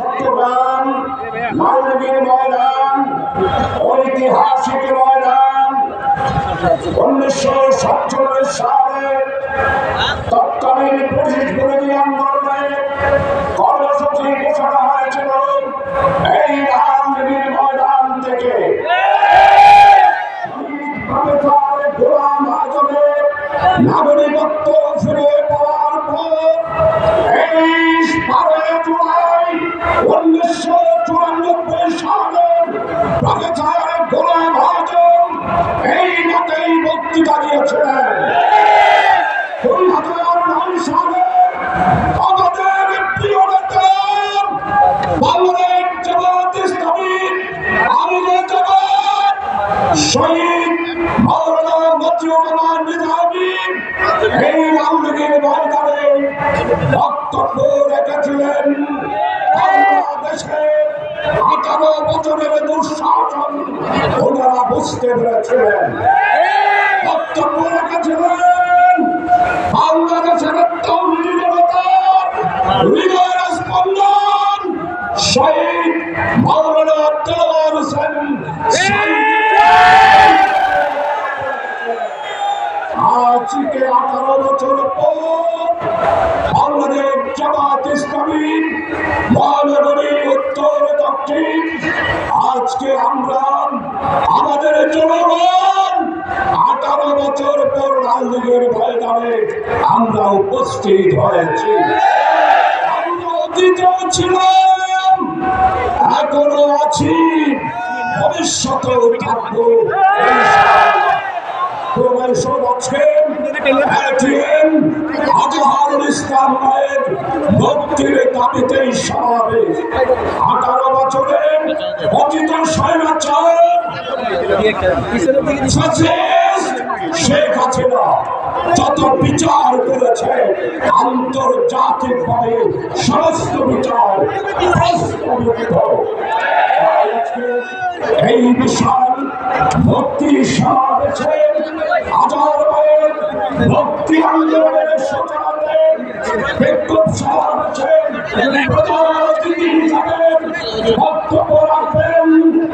চট্টগ্রাম মালদীর ময়দান, ঐতিহাসিক ময়দান। উনিশশো সাতচল্লিশ সালে তৎকালীন ব্রিটিশ বিরোধী আন্দোলনে কর্মসূচি ঘোষণা হয়েছিল, এই রামদেবীর ময়দান থেকে। নাগরিকত্ব ফিরে উনিশশো চুরানব্বই সালে পাকিস্তানের গোলাম আজম এই মতেই বক্তৃতা দিয়েছিলেন দুই হাজার নয় সালে আমাদের প্রিয় নেতা বাংলাদেশ জামাত দুঃশাসন ওনারা বুঝতে পেরেছিলেন। বক্তব্য রেখেছিলেন। বাংলাদেশের হৃদয়ের স্পন্দন, শহীদ মাওলানা দেওয়ার হোসেন আজকে আঠারো বছর পর বাংলাদেশ জামাত ইসলামী, মহানগরী উত্তর দক্ষিণ আজকে আমরা আমাদের জনগণ আঠারো বছর পর রাজনীতির ময়দানে আমরা উপস্থিত হয়েছি। ছিলাম, এখনও আছি, ভবিষ্যতেও থাকব। প্রবেশন আছেন এটিএম আজহারুল ইসলাম নায়েক মুক্তির দাবিতেই সমাবেশ। আঠারো বছরের অতীত স্বৈরাচার। শেখ হাসিনা যত বিচার করেছে আন্তর্জাতিক ভাবে সমস্ত বিচার এই বিশাল ভক্তি সমাবেশে হাজার ভক্তি আন্দোলনের সূচনাতে বিক্ষোভ সমাবেশে প্রধান অতিথি হিসাবে বক্তব্য রাখবেন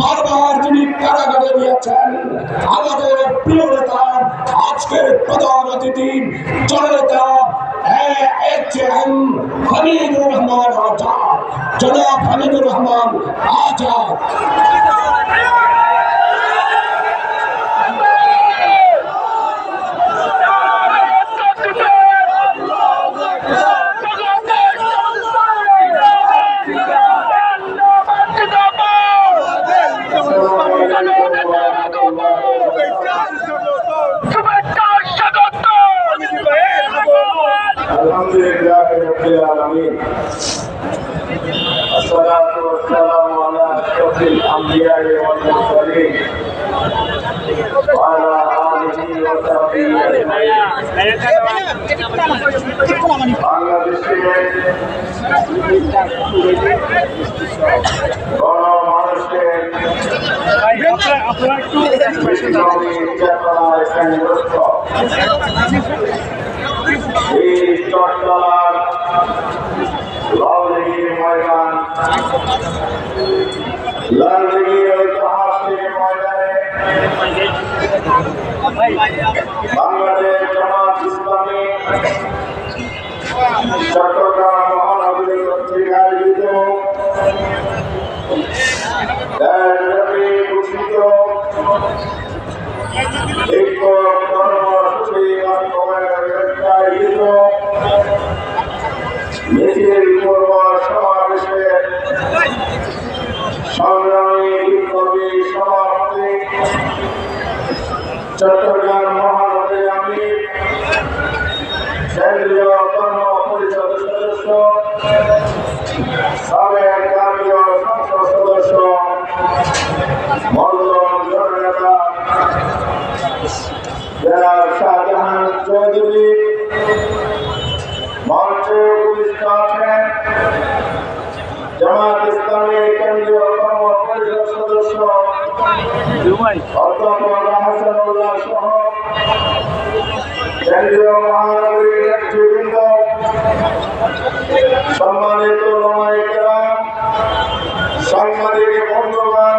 বারবার যিনি কারাগারে নিয়েছেন আমাদের প্রিয় নেতা, আজকের প্রধান অতিথি, জননেতা হামিদুর রহমান আজাদ। জনাব হামিদুর রহমান আজাদ। বাংলাদেশে বড় মানুষের ইসলামী চেতনায় কেন্দ্রস্থ এই চট্টলার লালদিঘির ময়দান লালদিঘির ঐতিহাসিক ময়দানে বাংলাদেশ জামাত ইসলামী চট্টগ্রাম ঘোষিত মিছিল পূর্ব সমাবেশে সংগ্রামী বিপ্লবী সমাপ্তি। চট্টগ্রাম অধ্যাপক হাসানুল্লাহ সহ কেন্দ্রীয় মহানগরীর নেতৃবৃন্দ সম্মানিত ওলামায়ে সাংবাদিক বন্ধুগণ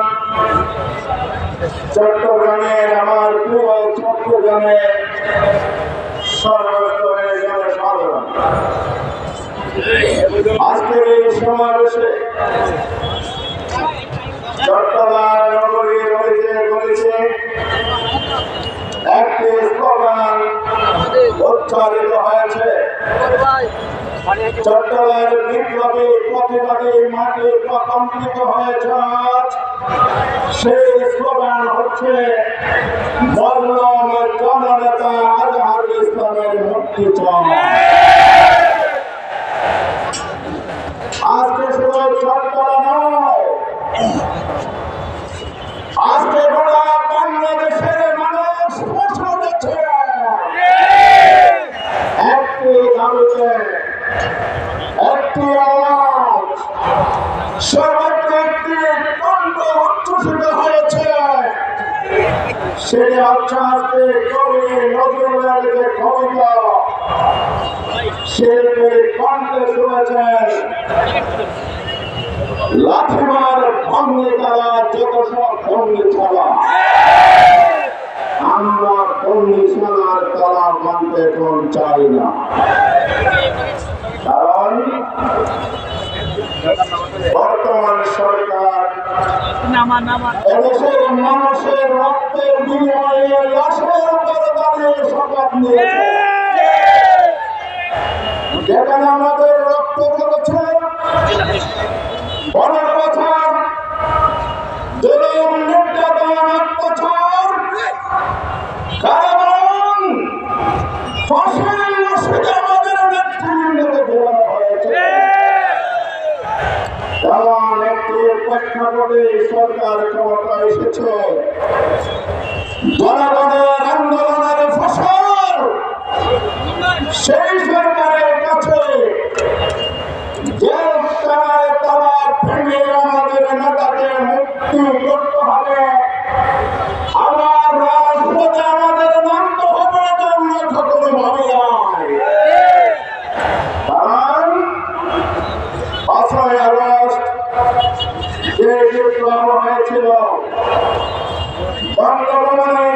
চট্টগ্রামের আমার প্রিয় চট্টগ্রামের সর্বস্তরের জনসাধারণ আজকের এই সমাবেশে চট্টগ্রাম নগরী রয়েছে রয়েছে একটি স্লোগান উচ্চারিত হয়েছে। চট্টগ্রামের বিপ্লবী প্রতিবাদী মাটি প্রকম্পিত হয়েছে আজ। সেই স্লোগান হচ্ছে মল্লম জননেতা আজহার ইসলামের মুক্তি আজকে সর্বত্র একটি কণ্ঠ উচ্ছ্বসিত হয়েছে। সেটি হচ্ছে আজকে কবি নজরুলের কবিতা। শিল্পীর কণ্ঠে শুনেছেন। লাঠিমার ভঙ্গি তারা, যত সব ভঙ্গি ছাড়া আমরা কন্ডিশনার তারা মানতে কোন চাই না। কারণ বর্তমান সরকার এদেশের মানুষের রক্তের বিনিময়ে লাশের উপরে দাঁড়িয়ে শপথ নিয়েছে। যেখানে আমাদের রক্ত ঝরেছে অনেক বছর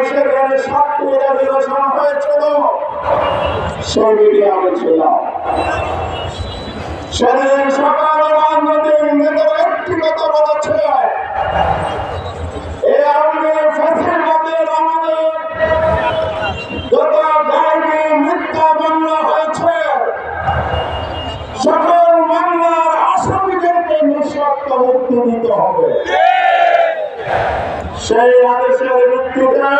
সেখানে সাতটি অধিবেশন হয়েছিল। সেদিকে আমি ছিলাম। সেদিন সকালে রাজনৈতিক নেতারা একটি কথা বলেছে এ আমাদের ফ্যাসিবাদের আমাদের যত গাইনি মিথ্যা মামলা হয়েছে, সকল মামলার আসামিদেরকে নিঃশর্ত মুক্তি দিতে হবে। সেই আদেশের ভিত্তিতে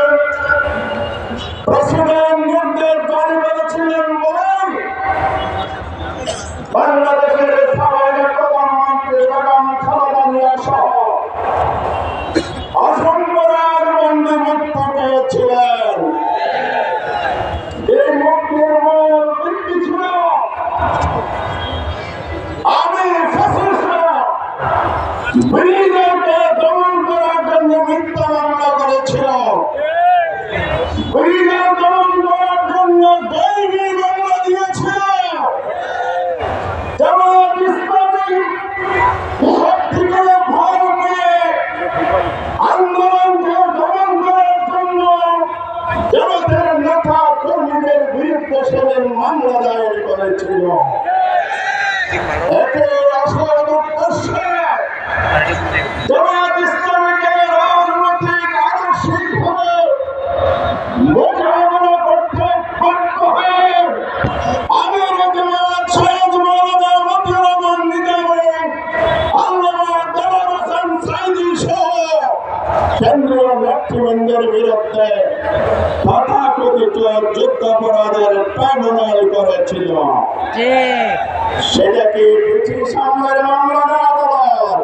সেটা কি ব্রিটিশ আমলের মামলা না আদালত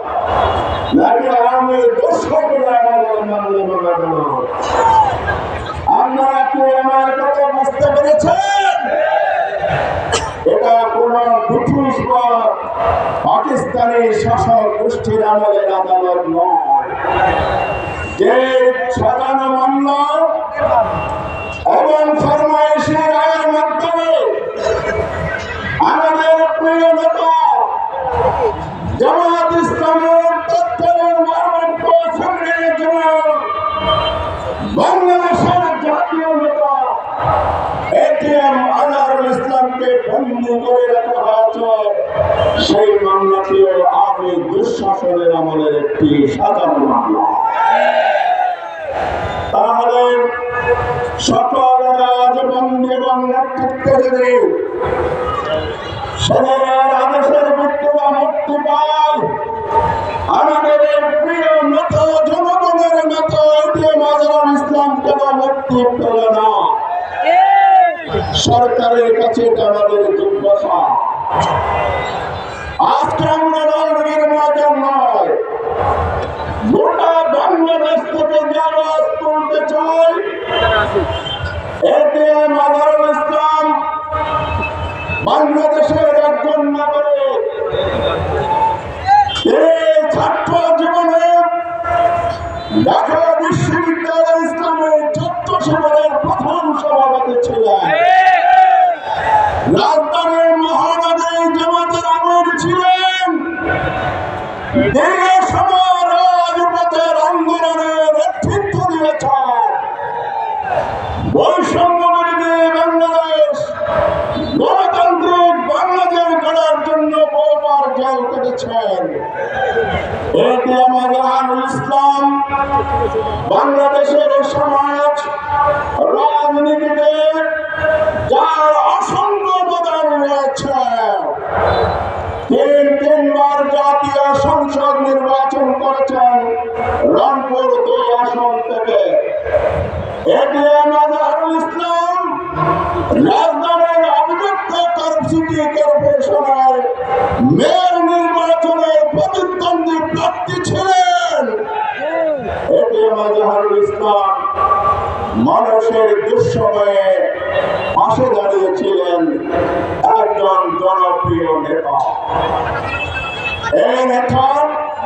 নাকি আওয়ামী দর্শকরা মামলা আপনারা কি আমার কথা বুঝতে পেরেছেন? এটা কোন ব্রিটিশ বা পাকিস্তানের শাসক গোষ্ঠীর আমলের আদালত নয়। যে সাজানো মামলা বাংলাদেশের জাতীয় নেতা, এটিএম আজহারুল ইসলামকে বন্দী করে রাখা হয়েছে। সেই দুঃশাসনের আমলের একটি সাধারণ মামলা। তাহলে সকল এবং নেতৃত্বকারী সদরের আদেশের মুক্তি পায়। আমাদের প্রিয় নেতা ইসলাম কেন মুক্তি পেল সরকারের কাছে এটা আমাদের জিজ্ঞাসা আজকে আমরা ইসলাম বাংলাদেশের সমাজ রাজনীতিতে আজহারুল ইসলাম মানুষের দুঃসময়ে পাশে দাঁড়িয়েছিলেন একজন জনপ্রিয় নেতা। এই নেতা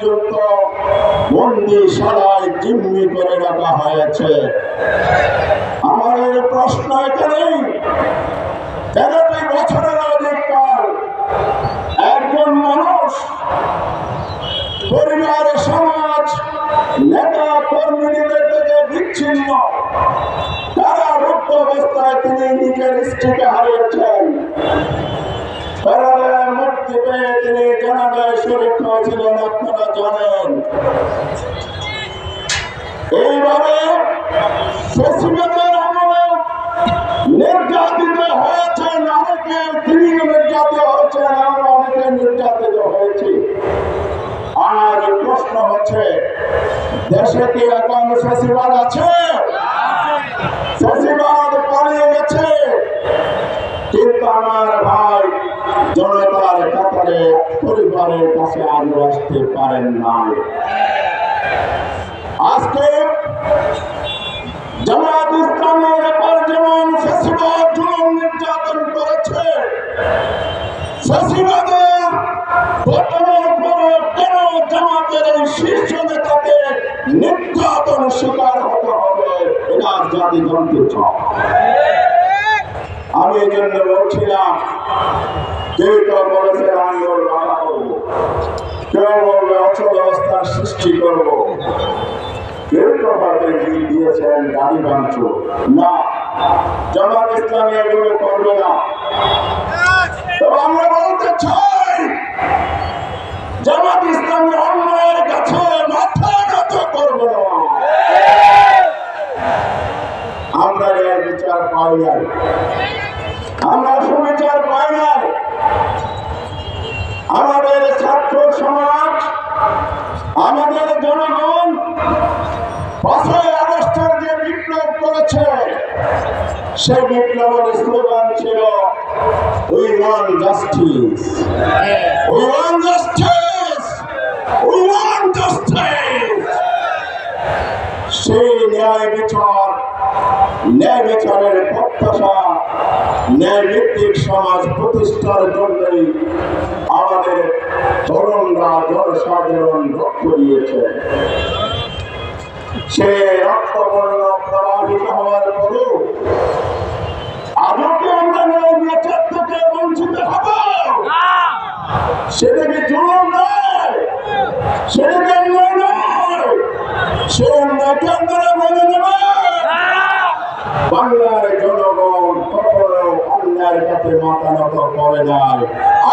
আজ পর্যন্ত বন্দি সারায় জিম্মি করে রাখা হয়েছে। আমাদের প্রশ্ন এখানেই তেরোটি বছরের অধিককাল একজন মানুষ, পরিবার, সমাজ, নেতা, কর্মীদের থেকে বিচ্ছিন্ন। তারা রুদ্ধ অবস্থায় তিনি নিজের স্ত্রীকে হারিয়েছেন। থেকে তিনি কানাডায় সুরক্ষা আপনারা জানেন এইভাবে নির্যাতিত হয়েছে অনেকে তিনি নির্যাতিত হয়েছে অনেকে নির্যাতিত আর প্রশ্ন হচ্ছে দেশে কি এখন আছে শশীবাদ পালিয়ে গেছে কিন্তু আমার ভাই জনতা কাতারে পরিবারের কাছে আজও আসতে পারেন নাই। আজকে জামাত ইসলামের উপর যেমন নির্যাতন করেছে নির্যাতন শিকার হবে আমি এই জন্য বলছিলাম কেউ কেউ বলেছে আন্দোলন বাধা করব কেউ বলবে অচল অবস্থার সৃষ্টি করব। কেউ তো হয়তো ইঙ্গিত দিয়েছেন গাড়ি না, জামাত ইসলামী এগুলো না। তবে আমরা বলতে কাছে করবে আমরা বিচার পাই সেই বিপ্লবের স্লোগান ছিল we want justice we want justice we want justice সেই ন্যায় বিচার, ন্যায় বিচারের প্রত্যাশা, ন্যায় ভিত্তিক সমাজ প্রতিষ্ঠার জন্যই আমাদের তরুণরা জনসাধারণ রক্ত দিয়েছে। সে রক্তবর্ণ প্রবাহিত হওয়ার পরেও কি আমরা বিচার থেকে বঞ্চিত হব। সেটাকে জুলুম নয়, সেটাকে অন্যায় নয় সে অন্যায়কে আপনারা বাংলার জনগণ কখনো অন্যায়ের কাছে মাথা করে নাই,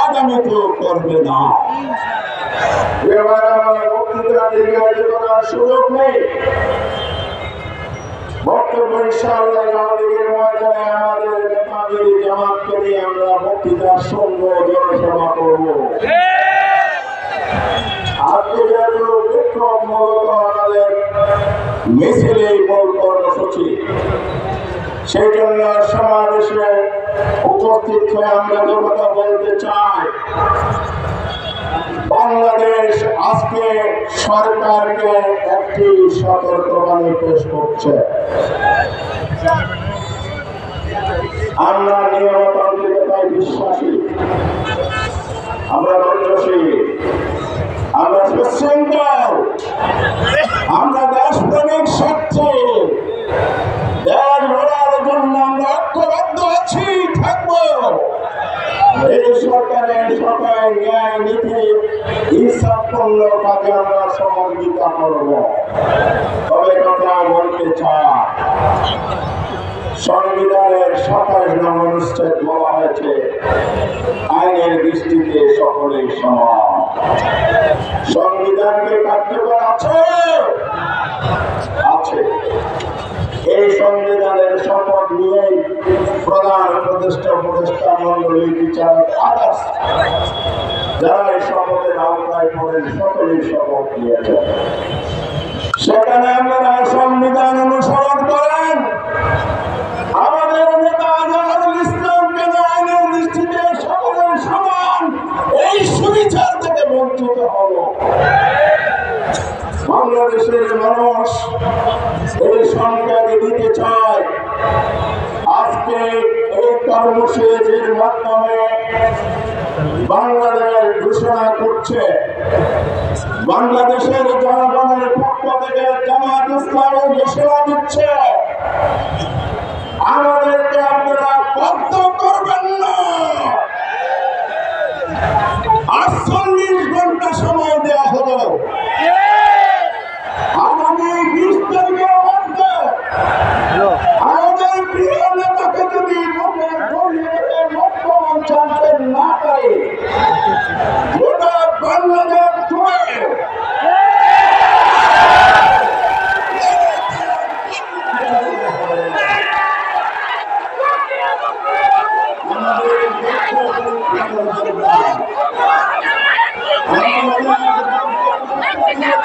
আগামীতেও করবে না। বক্তব্য ইনশাআল্লাহ আমাদের বক্তৃতা শুনব জনসভা করব। চাই বাংলাদেশ আজকে সরকারকে একটি সতর্কবাণী পেশ করছে। আমরা নিয়মতান্ত্রিকতায় আমরা ধৈর্যশীল আমরা সুশৃঙ্খল আমরা দেশপ্রেমিক শক্তি দেশ গড়ার জন্য সরকারের ন্যায় নীতি হিসাবপূর্ণ কাজে আমরা সহযোগিতা করব। তবে কথা বলতে চাই। সংবিধানের সাতাশ অনুচ্ছেদ বলা হয়েছে। আইনের দৃষ্টিতে সকলেই সমান। সংবিধানকে কার্যকর আছে? আছে। এই সংবিধানের শপথ নিয়েই প্রধান উপদেষ্টা উপদেষ্টা মন্ডলী বিচারক যারা এই শপথের আওতায় পড়েন, সকলেই শপথ নিয়েছেন। সেখানে আপনারা সংবিধান বাংলাদেশের মানুষ এই সংখ্যাকে দিতে চায়। আজকে এই কর্মসূচির মাধ্যমে বাংলাদেশ ঘোষণা করছে। বাংলাদেশের জনগণের পক্ষ থেকে জামাত ইসলামী ঘোষণা দিচ্ছে।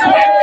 Yeah.